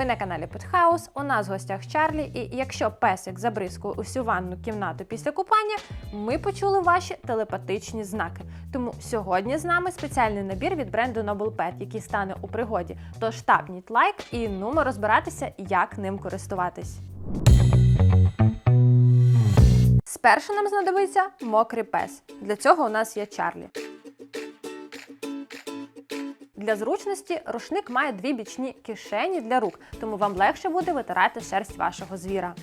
Ви на каналі Петхаус, у нас в гостях Чарлі, і якщо песик забризкує усю ванну кімнату після купання, ми почули ваші телепатичні знаки. Тому сьогодні з нами спеціальний набір від бренду Noble Pet, який стане у пригоді. Тож тапніть лайк і нумо розбиратися, як ним користуватись. Спершу нам знадобиться мокрий пес. Для цього у нас є Чарлі. Для зручності рушник має дві бічні кишені для рук, тому вам легше буде витирати шерсть вашого звіра.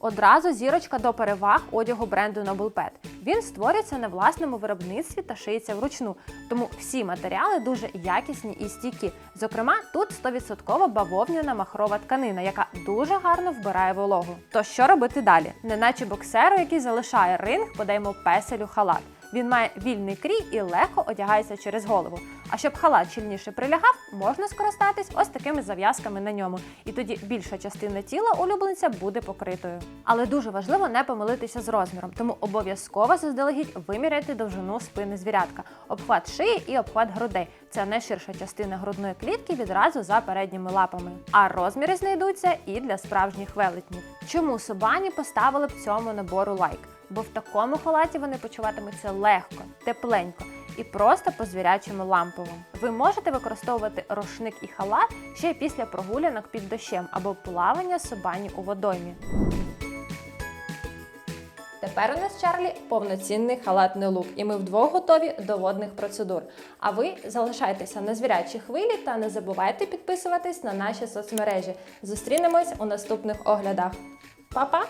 Одразу зірочка до переваг одягу бренду Noble Pet. Він створюється на власному виробництві та шиється вручну, тому всі матеріали дуже якісні і стійкі. Зокрема, тут 100% бавовняна махрова тканина, яка дуже гарно вбирає вологу. То що робити далі? Неначе боксеру, який залишає ринг, подаємо песелю халат. Він має вільний крій і легко одягається через голову. А щоб халат щільніше прилягав, можна скористатись ось такими зав'язками на ньому. І тоді більша частина тіла улюбленця буде покритою. Але дуже важливо не помилитися з розміром, тому обов'язково заздалегідь виміряйте довжину спини звірятка, обхват шиї і обхват грудей. Це найширша частина грудної клітки відразу за передніми лапами. А розміри знайдуться і для справжніх велетнів. Чому собані поставили б цьому набору лайк? Бо в такому халаті вони почуватимуться легко, тепленько і просто по звірячому ламповому. Ви можете використовувати рушник і халат ще й після прогулянок під дощем або плавання собані у водоймі. Тепер у нас Чарлі повноцінний халатний лук, і ми вдвох готові до водних процедур. А ви залишайтеся на звірячій хвилі та не забувайте підписуватись на наші соцмережі. Зустрінемось у наступних оглядах. Па-па!